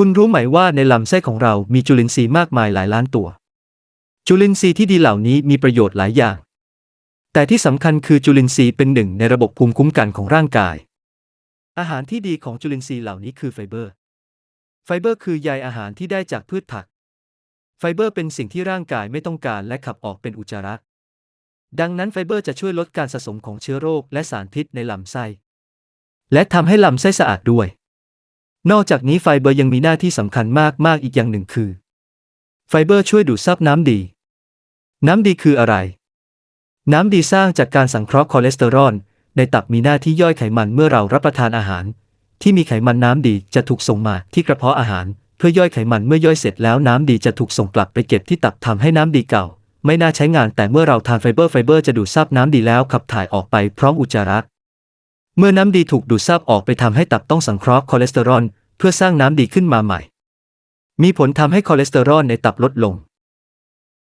คุณรู้ไหมว่าในลำไส้ของเรามีจุลินทรีย์มากมายหลายล้านตัว จุลินทรีย์ที่ดีเหล่านี้มีประโยชน์หลายอย่าง แต่ที่สำคัญคือจุลินทรีย์เป็นหนึ่งในระบบภูมิคุ้มกันของร่างกาย อาหารที่ดีของจุลินทรีย์เหล่านี้คือไฟเบอร์ ไฟเบอร์คือใยอาหารที่ได้จากพืชผัก ไฟเบอร์เป็นสิ่งที่ร่างกายไม่ต้องการและขับออกเป็นอุจจาระ ดังนั้นไฟเบอร์จะช่วยลดการสะสมของเชื้อโรคและสารพิษในลำไส้ และทำให้ลำไส้สะอาดด้วย นอกจากนี้ไฟเบอร์ยังมีหน้าที่สำคัญมากมากๆอีกอย่างหนึ่งคือ ไฟเบอร์ช่วยดูดซับน้ำดี น้ำดีคืออะไร น้ำดีสร้างจากการสังเคราะห์คอเลสเตอรอลในตับมีหน้าที่ย่อยไขมันเมื่อเรารับประทานอาหาร ที่มีไขมันน้ำดีจะถูกส่งมาที่กระเพาะอาหาร เพื่อย่อยไขมันเมื่อย่อยเสร็จแล้วน้ำดีจะถูกส่งกลับไปเก็บที่ตับทำให้น้ำดีเก่า ไม่น่าใช้งานแต่เมื่อเราทานไฟเบอร์ไฟเบอร์จะดูดซับน้ำดีแล้วขับถ่ายออกไปพร้อมอุจจาระเมื่อน้ำดีถูกดูดซับออกไปทำให้ตับต้องสังเคราะห์คอเลสเตอรอล เพื่อสร้างน้ำดีขึ้นมาใหม่ มีผลทำให้คอเลสเตอรอลในตับลดลง